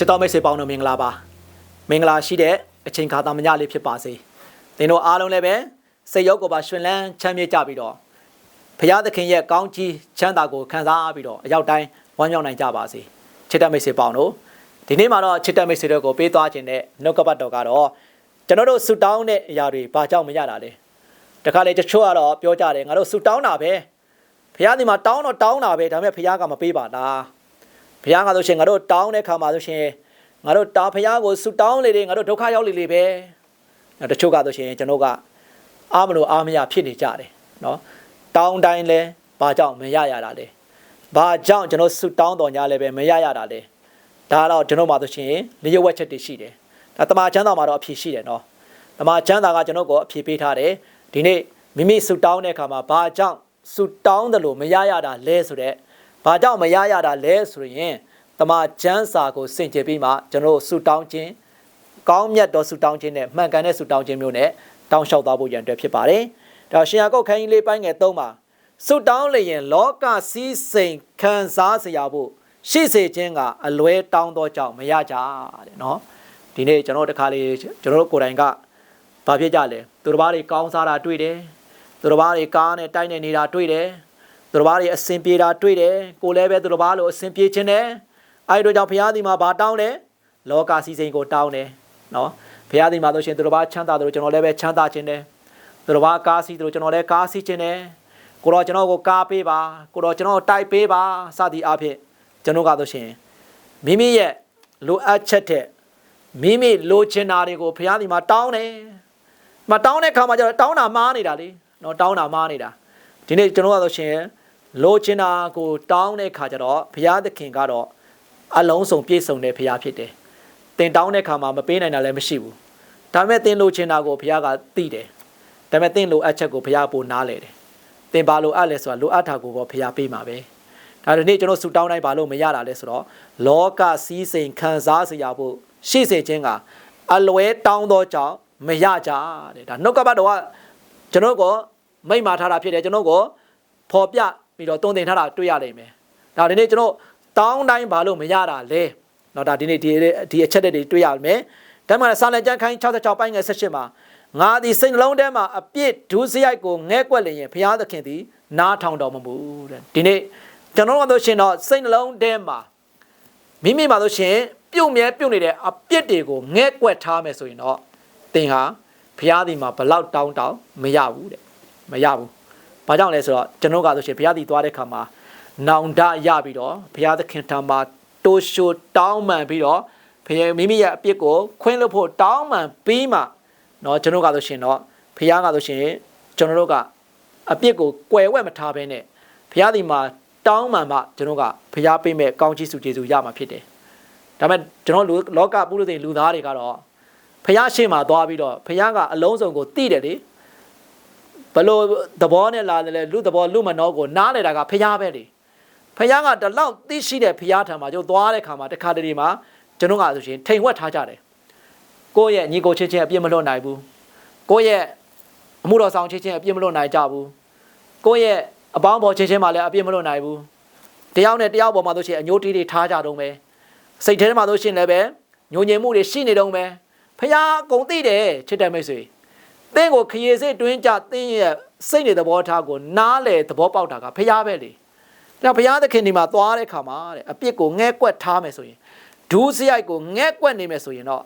ချစ်တော်မိတ်ဆွေပေါင်းတို့မင်္ဂလာပါမင်္ဂလာရှိတဲ့အချိန်ခါသမညလေးဖြစ်ပါစေသင်တို့အားလုံးလည်းပဲစိတ်ရောကိုယ်ပါရှင်လန်းချမ်းမြေ့ကြပြီးတော့ဖရာသခင်ရဲ့ကောင်းကြီးချမ်းသာကိုခံစားပြီးတော့အရောက်တိုင်းဝမ်းမြောက်နိုင်ကြပါစေချစ်တဲ့မိတ်ဆွေပေါင်းတို့ဒီနေ့မှာတော့ချစ်တဲ့မိတ်ဆွေတို့ကိုပေးသွားခြင်းတဲ့နှုတ်ကပတ်တော်ကတော့ကျွန်တော်တို့ဆူတောင်းတဲ့အရာတွေဘာကြောင့်မရတာလဲတခါလေတချို့ကတော့ပြောကြတယ်ငါတို့ဆူတောင်းတာပဲဖရာဒီမှာတောင်းတော့တောင်းတာပဲဒါပေမဲ့ဖရာကမပေးပါလား ဘုရားကဆိုရှင်ငါတို့တောင်းတဲ့ခါမှာဆိုရှင်ငါတို့တာဘုရားကိုဆုတောင်းလေလေငါတို့ဒုက္ခရောက်လေလေပဲတချို့ကဆိုရှင်ကျွန်တော်ကအားမလို့အားမရဖြစ်နေကြတယ်နော်တောင်းတိုင်းလဲဘာကြောင့်မရရတာလဲဘာကြောင့်ကျွန်တော်ဆုတောင်းတော်ညာလဲပဲမရရတာလဲဒါတော့ကျွန်တော်မှာဆိုရှင်လျှို့ဝှက်ချက်တွေရှိတယ်ဒါတမန်ချမ်းသာမှာတော့အဖြေရှိတယ်နော်တမန်ချမ်းသာကကျွန်တော်ကိုအဖြေပေးထားတယ်ဒီနေ့မိမိဆုတောင်းတဲ့ခါမှာဘာကြောင့်ဆုတောင်းတယ်လို့မရရတာလဲဆိုတော့ ဘာကြောင့်မရရတာလဲဆိုရင်တမန်ကျမ်းစာကိုစင်ကြယ်ပြီးမှကျွန်တော်တို့ဆူတောင်းခြင်းကောင်းမြတ်သောဆူတောင်းခြင်းနဲ့မှန်ကန်တဲ့ဆူတောင်းခြင်းမျိုးနဲ့တောင်းလျှောက်သွားဖို့ရန်အတွက်ဖြစ်ပါတယ်။ဒါရှင်ယာကုတ်ခန်းကြီးလေးပိုင်းငယ်၃မှာဆူတောင်းလျင်လောကစည်းစိမ်ခံစားစရာဖို့ရှိစေခြင်းကအလွဲတောင်းသောကြောင့်မရကြတဲ့နော်။ဒီနေ့ကျွန်တော်တခါလေးကျွန်တော်တို့ကိုယ်တိုင်ကဘာဖြစ်ကြလဲသူတစ်ပါးတွေကောင်းစားတာတွေ့တယ်သူတစ်ပါးတွေကားနဲ့တိုက်နေနေတာတွေ့တယ် သူတော်ဘာတွေအစင်ပြေတာတွေ့တယ်ကိုလည်းပဲသူတော်ဘာလို့အစင်ပြေခြင်းတယ်အဲဒီတို့ကြောင့်ဘုရားဒီမှာဘာတောင်းလဲလောကစီစိန်ကိုတောင်းတယ်နော်ဘုရားဒီမှာဆိုရှင်သူတော်ဘာချမ်းသာတယ်လို့ကျွန်တော်လည်းပဲချမ်းသာခြင်းတယ်သူတော်ဘာကားစီတယ်လို့ကျွန်တော်လည်းကားစီခြင်းတယ်ကိုတော့ကျွန်တော်ကိုကားပေးပါကိုတော့ကျွန်တော်တိုက်ပေးပါစသည်အဖြစ်ကျွန်တော်ကဆိုရှင်မိမိရဲ့လိုအပ်ချက်တဲ့မိမိလိုချင်တာတွေကိုဘုရားဒီမှာတောင်းတယ်မတောင်းတဲ့ခါမှာကျတော့တောင်းတာမှားနေတာလေနော်တောင်းတာမှားနေတာဒီနေ့ကျွန်တော်ကဆိုရှင် လိုချင်တာကိုတောင်းတဲ့ခါကျတော့ဘုရားသခင်ကတော့အလုံးစုံပြည့်စုံတဲ့ဘုရားဖြစ်တယ်။တင်တောင်းတဲ့ခါမှာမပေးနိုင်တာလည်းမရှိဘူး။ဒါပေမဲ့တင်လိုချင်တာကိုဘုရားကသိတယ်။ဒါပေမဲ့တင်လိုအပ်ချက်ကိုဘုရားပို့နားလေတယ်။တင်ပါလိုအပ်လဲဆိုတာလိုအပ်တာကိုပေါ့ဘုရားပေးမှာပဲ။ဒါဒီနေ့ကျွန်တော်ဆူတောင်းတိုင်းဘာလို့မရတာလဲဆိုတော့လောကစည်းစိမ်ခံစားစရာဖို့ရှိစေခြင်းကအလွဲတောင်းသောကြောင့်မရကြတဲ့ဒါနှုတ်ကပတ်တော်ကကျွန်တော်ကိုမိတ်မာထားတာဖြစ်တယ်ကျွန်တော်ကိုဖော်ပြ ပြီးတော့တုံတင်ထားတာတွေ့ရနိုင်မယ်။ဒါဒီနေ့ကျွန်တော်တောင်းတိုင်းဘာလို့မရတာလဲ။တော့ဒါဒီနေ့ဒီဒီအချက်တွေတွေ့ရမယ်။ဒါမှလည်းစာလံကျမ်းခိုင်း66ပိုင်းငယ်18မှာငါသည်စိတ်နှလုံးထဲမှာအပြစ်ဒုစရိုက်ကိုငဲ့ကွက်လျင်ဘုရားသခင်သည်နားထောင်တော်မမူတဲ့။ဒီနေ့ကျွန်တော်တို့ရှင်တော့စိတ်နှလုံးထဲမှာမိမိမှာဆိုရှင်ပြုတ်မြဲပြုတ်နေတဲ့အပြစ်တွေကိုငဲ့ကွက်ထားမယ်ဆိုရင်တော့သင်ဟာဘုရားသည်မှာဘလောက်တောင်းတောင်းမရဘူးတဲ့။မရဘူး။ ဘာကြောင့်လဲဆိုတော့ကျွန်တော်ကဆိုရှင်ဘုရားသည်သွားတဲ့ခါမှာနောင်တရပြီးတော့ဘုရားသခင်ထံမှာတိုးရှိုတောင်းပန်ပြီးတော့ဘုရားမိမိရဲ့အပြစ်ကိုခွင့်လွှတ်ဖို့တောင်းပန်ပြီးမှเนาะကျွန်တော်ကဆိုရှင်တော့ဘုရားကဆိုရှင်ကျွန်တော်တို့ကအပြစ်ကိုကွယ်ဝဲမထားဘဲနဲ့ဘုရားဒီမှာတောင်းပန်မှကျွန်တော်ကဘုရားပေးမဲ့ကောင်းချီးစုကျေးဇူးရမှာဖြစ်တယ်ဒါပေမဲ့ကျွန်တော်လောကပုရိသေလူသားတွေကတော့ဘုရားရှေ့မှာသွားပြီးတော့ဘုရားကအလုံးစုံကိုသိတယ်လေ ဘလို့သဘောနဲ့လာတယ်လေလူသဘောလူမနောကိုနားလေတာကဖျားပဲလေဖျားကတလောက်သိရှိတဲ့ဖျားထံမှာကျုပ်သွားတဲ့ခါမှာတခါတလေမှာကျွန်တော်ကဆိုရှင်ထိန်ဝက်ထားကြတယ်ကိုယ့်ရဲ့ညီကိုချင်းချင်းအပြစ်မလွတ်နိုင်ဘူးကိုယ့်ရဲ့အမှုတော်ဆောင်ချင်းချင်းအပြစ်မလွတ်နိုင်ကြဘူးကိုယ့်ရဲ့အပေါင်းပေါ်ချင်းချင်းမှလည်းအပြစ်မလွတ်နိုင်ဘူးတယောက်နဲ့တယောက်ပေါ်မှာဆိုရှင်အညိုးတီးတွေထားကြတော့မယ်စိတ်ထဲမှာဆိုရှင်လည်းပဲညဉ့်ညင်မှုတွေရှိနေတော့မယ်ဖျားကုံသိတယ်ချစ်တယ်မိတ်ဆွေ သင်ကိုခရီးစိတ်တွင်းကြသင်ရဲ့စိတ်နေသဘောထားကိုနားလေသဘောပေါက်တာကဖျားပဲလေဒါဖျားသခင်ဒီမှာသွားတဲ့ခါမှာတဲ့အပြစ်ကိုငဲ့ကွက်ထားမယ်ဆိုရင်ဒူးစရိုက်ကိုငဲ့ကွက်နေမယ်ဆိုရင်တော့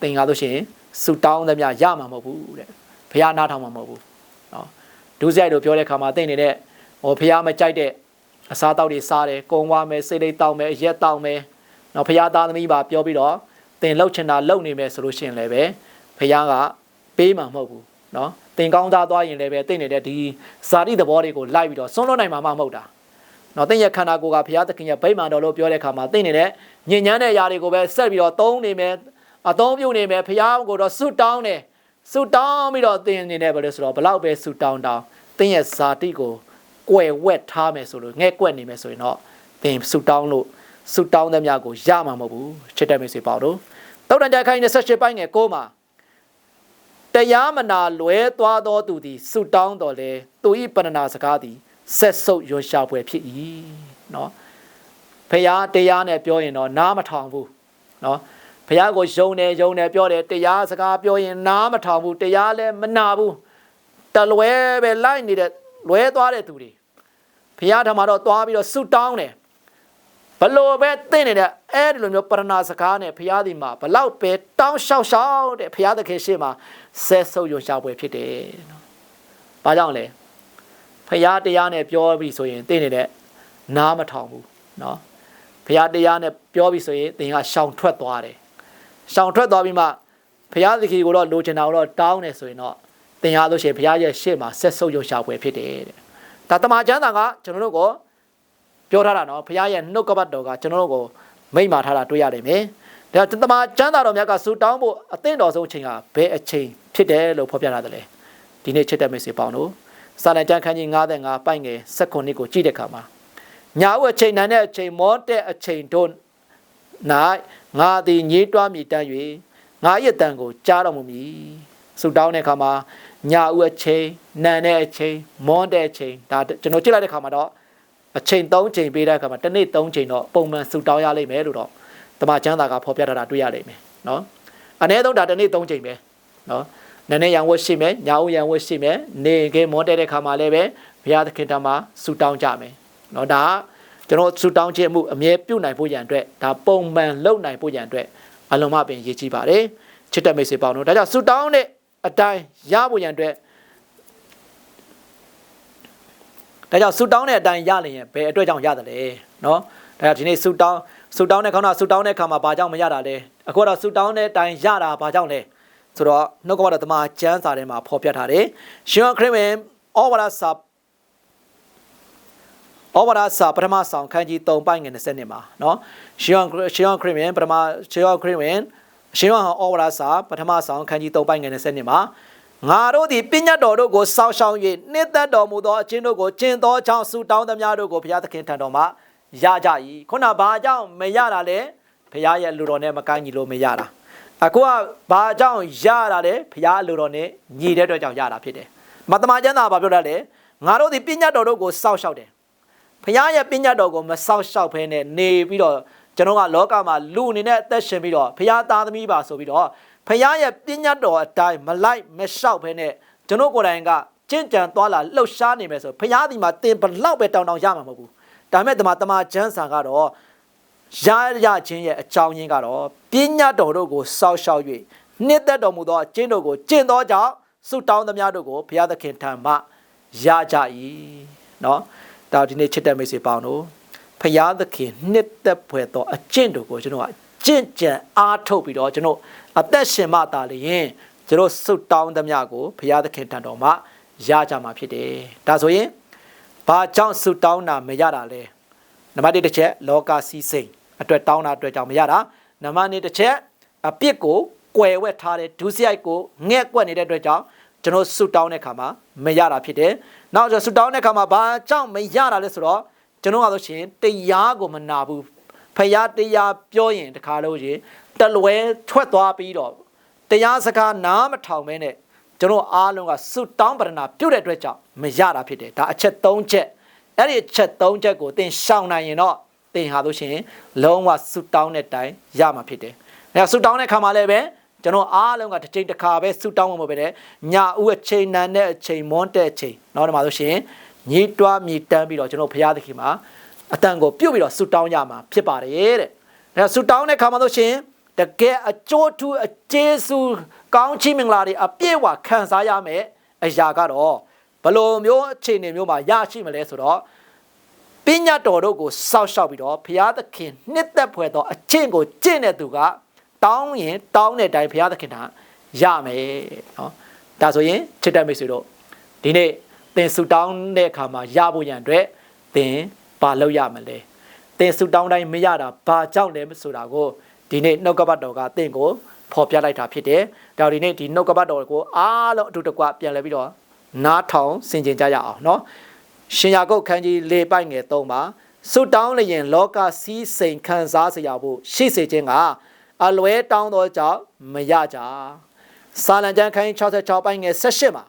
သင်ကားလို့ရှိရင်ဆူတောင်းသမျှရမှာမဟုတ်ဘူးတဲ့ဖျားနားထောင်မှာမဟုတ်ဘူးနော်ဒူးစရိုက်လို့ပြောတဲ့ခါမှာသင်နေတဲ့ဟိုဖျားမကြိုက်တဲ့အစားတောက်တွေစားတယ်ကုံဝါမယ်စိတ်လေးတောက်မယ်အရက်တောက်မယ်နော်ဖျားသားသမီးပါပြောပြီးတော့သင်လှုပ်ချင်တာလှုပ်နေမယ်ဆိုလို့ရှိရင်လည်းပဲဖျားက ပေးမှာမဟုတ်ဘူးเนาะတင်ကောင်းသားသွားရင်လည်းပဲသိနေတဲ့ဒီဇာတိသဘောတွေကိုလိုက်ပြီးတော့ဆုံးလွတ်နိုင်မှာမဟုတ်တာเนาะသိရဲ့ခန္ဓာကိုယ်ကဘုရားသခင်ရဲ့ဗိမာန်တော်လို့ပြောတဲ့အခါမှာသိနေတဲ့ညဉ့်ညမ်းတဲ့ຢာတွေကိုပဲဆက်ပြီးတော့သုံးနေမယ်အသုံးပြုနေမယ်ဘုရားကိုတော့ဆုတောင်းတယ်ဆုတောင်းပြီးတော့သင်နေတယ်ဘယ်လိုဆိုတော့ဘလောက်ပဲဆုတောင်းတောင်းသင်ရဲ့ဇာတိကိုကွယ်ဝက်ထားမယ်ဆိုလို့ငဲ့ကွက်နေမယ်ဆိုရင်တော့သင်ဆုတောင်းလို့ဆုတောင်းသမျှကိုရမှာမဟုတ်ဘူးချစ်တဲ့မိတ်ဆွေပေါတို့တောက်တန်ကြခိုင်း28ပိုင်းငယ်6မှာ တရားမနာလွဲသွားသောသူသည်ဆုတောင်းတော်လဲသူဤပဏနာစကားသည်ဆက်ဆုပ်ရွှရှာပွဲဖြစ်၏เนาะဖះတရားနဲ့ပြောရင်တော့နားမထောင်ဘူး နော်ဘုရားကိုယုံတယ်ယုံတယ်ပြောတယ်တရားစကားပြောရင်နားမထောင်ဘူးတရားလည်းမနာဘူးတလွဲပဲလိုက်နေတဲ့လွဲသွားတဲ့သူတွေဘုရားထံမှာတော့သွားပြီးတော့ဆုတောင်းတယ် ဘလို့ပဲသိနေတဲ့အဲ့ဒီလိုမျိုးပရဏာစကားနဲ့ဘုရားဒီမှာဘလောက်ပဲတောင်းလျှောက်လျှောက်တဲ့ဘုရားသခင်ရှေ့မှာဆက်ဆုပ်ယုံရှားပွဲဖြစ်တယ်နော်။ဘာကြောင့်လဲ။ဘုရားတရားနဲ့ပြောပြီးဆိုရင်သိနေတဲ့နားမထောင်ဘူးနော်။ဘုရားတရားနဲ့ပြောပြီးဆိုရင်သင်ကရှောင်ထွက်သွားတယ်။ရှောင်ထွက်သွားပြီးမှဘုရားသခင်ကိုတော့လိုချင်တာကိုတော့တောင်းတယ်ဆိုရင်တော့သင်ဟာလို့ရှိရင်ဘုရားရဲ့ရှေ့မှာဆက်ဆုပ်ယုံရှားပွဲဖြစ်တယ်တဲ့။ဒါတမန်ကျမ်းစာကကျွန်တော်တို့ကို ပြောထားတာနော်ဘုရားရဲ့နှုတ်ကပတ်တော်ကကျွန်တော်တို့ကိုမိန့်မာထားတာတွေ့ရနိုင်မယ်။ဒါတမန်ကျမ်းစာတော်မြတ်ကစူတောင်းဖို့အသင့်တော်ဆုံးအချိန်ကဘယ်အချိန်ဖြစ်တယ်လို့ဖော်ပြထားတယ်လေ။ဒီနေ့ချစ်တဲ့မိတ်ဆွေပေါင်းတို့စာလံကျမ်းခန်းကြီး95ပိုက်ငယ်16ကိုကြည့်တဲ့အခါမှာညာဥအချိန်နိုင်တဲ့အချိန်မောတဲ့အချိန်တို့၌ငါသည်ညည်းတွားမြည်တမ်း၍ငါရဲ့တန်ကိုကြားတော်မူမည်။စူတောင်းတဲ့အခါမှာညာဥအချိန်နန်တဲ့အချိန်မောတဲ့အချိန်ဒါကျွန်တော်ကြည့်လိုက်တဲ့အခါမှာတော့ အချိန်3ချိန်ပေးတဲ့အခါမှာတစ်နေ့3ချိန်တော့ပုံမှန်ဆူတောင်းရလိမ့်မယ်လို့တော့တမန်ကျမ်းစာကဖော်ပြထားတာတွေ့ရလိမ့်မယ်နော်အနည်းဆုံးဒါတစ်နေ့3ချိန်ပဲနော်နည်းနည်းရန်ဝတ်ရှိမယ်ညာဦးရန်ဝတ်ရှိမယ်နေကဲမောတဲ့တဲ့ခါမှာလည်းပဲဘုရားသခင်တမှာဆူတောင်းကြမယ်နော်ဒါကျွန်တော်ဆူတောင်းခြင်းမှုအမြဲပြုတ်နိုင်ဖို့ရန်အတွက်ဒါပုံမှန်လုပ်နိုင်ဖို့ရန်အတွက်အလုံးမပင်ရည်ကြီးပါတယ်ချစ်တဲ့မိတ်ဆွေပေါင်းတို့ဒါကြောင့်ဆူတောင်းတဲ့အတိုင်းရဖို့ရန်အတွက် ဒါကြောင့်ဆူတောင်းတဲ့အတိုင်းရလျင်ဘယ်အတွက်ကြောင့်ရတယ်လဲနော်ဒါကြောင့်ဒီနေ့ဆူတောင်းဆူတောင်းတဲ့ခေါင်းကဆူတောင်းတဲ့ခါမှာဘာကြောင့်မရတာလဲအခုတော့ဆူတောင်းတဲ့အတိုင်းရတာဘာကြောင့်လဲဆိုတော့နှုတ်ကပတော်တမန်ကျမ်းစာထဲမှာဖော်ပြထားတယ်ရှင်ခရစ်ဝင်ဩဝါဒစာဩဝါဒစာပထမဆောင်ခန်းကြီး3ပိုင်းငယ်20နှစ်မှာနော်ရှင်ရှင်ခရစ်ဝင်ပထမရှင်ခရစ်ဝင်ရှင်ဟောဩဝါဒစာပထမဆောင်ခန်းကြီး3ပိုင်းငယ်20နှစ်မှာ ငါတို့သည်ပညာတော်တို့ကိုစောင့်ရှောက်၍နှစ်သက်တော်မူသောအချင်းတို့ကိုကျင့်သောကြောင့်ဆုတောင်းသမျှတို့ကိုဘုရားသခင်ထံတော်မှာရကြ၏ခုနဘာကြောင့်မရတာလဲဘုရားရဲ့လူတော်နဲ့မကိုင်းညီလို့မရတာအခုကဘာကြောင့်ရတာလဲဘုရားလူတော်နဲ့ညီတဲ့အတွက်ကြောင့်ရတာဖြစ်တယ်မတမန်ကျမ်းသာဘာပြောတတ်လဲငါတို့ဒီပညာတော်တို့ကိုစောင့်ရှောက်တယ်ဘုရားရဲ့ပညာတော်ကိုမစောင့်ရှောက်ဖဲနဲ့နေပြီးတော့ကျွန်တော်ကလောကမှာလူအနေနဲ့အသက်ရှင်ပြီးတော့ဘုရားသားသမီးပါဆိုပြီးတော့ ဖခင်ရဲ့ပညာတော်အတိုင်းမလိုက်မလျှောက်ဘဲနဲ့ကျွန်တော်ကိုယ်တိုင်ကကြင့်ကြံသွားလာလှုပ်ရှားနေမယ်ဆိုဖခင်ဒီမှာတင်ဘလောက်ပဲတောင်းတောင်းရမှာမဟုတ်ဘူးဒါပေမဲ့ဒီမှာတမန်ကျမ်းစာကတော့ရရခြင်းရဲ့အကြောင်းရင်းကတော့ပညာတော်တို့ကိုစောက်ရှောက်၍နှစ်သက်တော်မူသောအကျင့်တို့ကိုကျင့်သောကြောင့်ဆုတောင်းသမျှတို့ကိုဘုရားသခင်ထံမှရကြ၏เนาะဒါဒီနေ့ချစ်တဲ့မိတ်ဆွေပေါင်းတို့ဘုရားသခင်နှစ်သက်ဖွယ်သောအကျင့်တို့ကိုကျွန်တော်ကကြင့်ကြံအားထုတ်ပြီးတော့ကျွန်တော် အသက်ရှင်မှသာလျင်ကျွန်တော်ဆုတောင်းသမျှကိုဘုရားသခင်ထံတော်မှာရကြမှာဖြစ်တယ်ဒါဆိုရင်ဘာကြောင့်ဆုတောင်းတာမရတာလဲနံပါတ်1တစ်ချက်လောကစီးစိမ်အတွက်တောင်းတာအတွက်ကြောင့်မရတာနံပါတ်2တစ်ချက်အပြစ်ကိုကွယ်ဝက်ထားတဲ့ဒုစရိုက်ကိုငဲ့ကွက်နေတဲ့အတွက်ကြောင့်ကျွန်တော်ဆုတောင်းတဲ့ခါမှာမရတာဖြစ်တယ်နောက်ကျွန်တော်ဆုတောင်းတဲ့ခါမှာဘာကြောင့်မရတာလဲဆိုတော့ကျွန်တော်ကဆိုရှင်တရားကိုမနာဘူး ဖယားတရားပြောရင်တခါလို့ရှင်တလွဲထွက်သွားပြီးတော့တရားစကားနားမထောင်မဲနဲ့ကျွန်တော်အားလုံးကစွတောင်းပရဏာပြုတ်တဲ့အတွက်ကြောင့်မရတာဖြစ်တယ်ဒါအချက်၃ချက်အဲ့ဒီအချက်၃ချက်ကိုသင်ရှောင်နိုင်ရင်တော့သင်ဟာလို့ရှိရင်လုံးဝစွတောင်းတဲ့တိုင်ရမှာဖြစ်တယ်အဲစွတောင်းတဲ့ခါမှာလည်းပဲကျွန်တော်အားလုံးကတစ်ချိန်တစ်ခါပဲစွတောင်းမှာပဲတဲ့ညာဦးအချိန်နန်တဲ့အချိန်မွန်းတဲ့အချိန်နောက်ဒီမှာလို့ရှိရင်ညှိတွားမြည်တမ်းပြီးတော့ကျွန်တော်ဘုရားသခင်မှာ အတန်ကိုပြုတ်ပြီးတော့စွတောင်းရမှာဖြစ်ပါတယ်တဲ့အဲစွတောင်းတဲ့ခါမှာလို့ရှိရင်တကယ်အကျိုးထူးအကျေးဇူးကောင်းချီးမင်္ဂလာတွေအပြည့်အဝခံစားရမယ်အရာကတော့ဘလို့မျိုးအခြေအနေမျိုးမှာရရှိမလဲဆိုတော့ပညာတော်တို့ကိုစောက်ရှောက်ပြီးတော့ဘုရားသခင်နှစ်သက်ဖွယ်သောအကျင့်ကိုကျင့်တဲ့သူကတောင်းရင်တောင်းတဲ့အတိုင်းဘုရားသခင်ကရမယ်နော်ဒါဆိုရင်ချစ်တဲ့မိတ်ဆွေတို့ဒီနေ့သင်ဆူတောင်းတဲ့အခါမှာရဖို့ရန်အတွက်သင် ဘာလုပ်ရမလဲသင်ဆူတောင်းတိုင်းမရတာဘာကြောင့်လဲဆိုတာကိုဒီနေ့နှုတ်ကပတ်တော်ကတင့်ကိုဖော်ပြလိုက်တာဖြစ်တယ်။ဒါဒီနေ့ဒီနှုတ်ကပတ်တော်ကိုအားလုံးအတူတကွပြန်လဲပြီးတော့နားထောင်ဆင်ခြင်ကြရအောင်နော်။ရှင်ယာကုတ်ခန်းကြီး၄ပိုက်ငယ်၃မှာစွတောင်းလျင်လောကစီးစိမ်ခံစားစရာဖို့ရှိစေခြင်းကအလွဲတောင်းသောကြောင့်မရကြ။စာလံကျမ်းခန်းကြီး66ပိုက်ငယ်18မှာ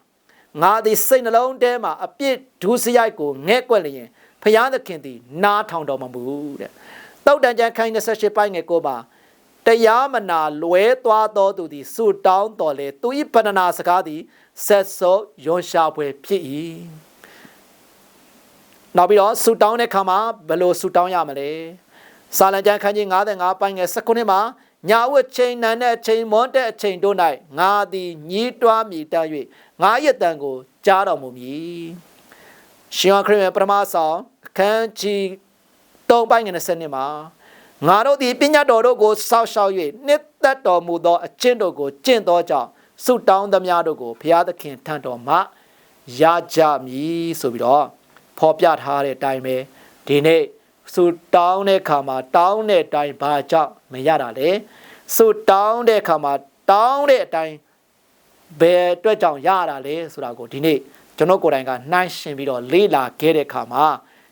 ငါသည်စိတ်နှလုံးထဲမှာအပြစ်ဒုစရိုက်ကိုငဲ့ကွက်လျင် ဖျားသခင်သည် နားထောင်တော်မမူတဲ့။တောက်တန်ကျမ်းခန်းကြီး28ပိုက်ငယ်9မှာတရားမနာလွဲသွားသောသူသည်ဆုတောင်းတော်လေသူ၏ပဏနာစကားသည်ဆက်စောယွန်ရှာဖွယ်ဖြစ်၏နောက်ပြီးတော့ဆုတောင်းတဲ့ခါမှာဘယ်လိုဆုတောင်းရမလဲစာလံကျမ်းခန်းကြီး95ပိုင်းငယ်19မှာညာဝတ်ချိန်နံတဲ့အချိန်မွန်တဲ့အချိန်တို့၌ငါသည်ညီးတွားမြည်တမ်း၍ငါရဲ့တန်ကိုကြားတော်မူမည် ရှင်ခရစ်ယာန်ပထမဆောင်အခန်းကြီး3ပိုင်းငယ်20မှာငါတို့သည်ပညာတော်တို့ကိုစောက်ရှောက်၍နှစ်သက်တော်မူသောအကျင့်တို့ကိုကျင့်သောကြောင့်ဆုတောင်းသမျှတို့ကိုဘုရားသခင်ထံတော်မှရကြမည်ဆိုပြီးတော့ဖော်ပြထားတဲ့အတိုင်းပဲဒီနေ့ဆုတောင်းတဲ့အခါမှာတောင်းတဲ့အတိုင်းဘာကြောင့်မရတာလဲဆုတောင်းတဲ့အခါမှာတောင်းတဲ့အတိုင်းဘယ်အတွက်ကြောင့်ရတာလဲဆိုတာကိုဒီနေ့ ကျွန်တော်ကိုယ်တိုင်ကနှိုင်းရှင်ပြီးတော့လေ့လာခဲ့တဲ့အခါမှာ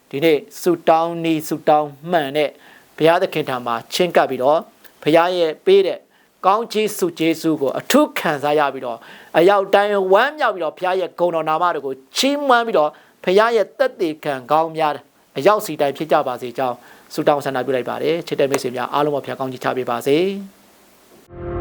ဒီနေ့ဆုတောင်းနေဆုတောင်းမှန်တဲ့ဘုရားသခင်ထံမှာချင်းကပ်ပြီးတော့ဘုရားရဲ့ပေးတဲ့ကောင်းချီးဆုကျေးဇူးကိုအထုခံစားရပြီးတော့အရောက်တိုင်းဝမ်းမြောက်ပြီးတော့ဘုရားရဲ့ဂုဏ်တော်နာမတော်ကိုချီးမွမ်းပြီးတော့ဘုရားရဲ့တက်တည်ခံကောင်းများအရောက်စီတိုင်းဖြစ်ကြပါစေကြောင်းဆုတောင်းဆန္ဒပြုလိုက်ပါတယ်ချစ်တဲ့မိတ်ဆွေများအားလုံးပါဘုရားကောင်းချီးချပေးပါစေ။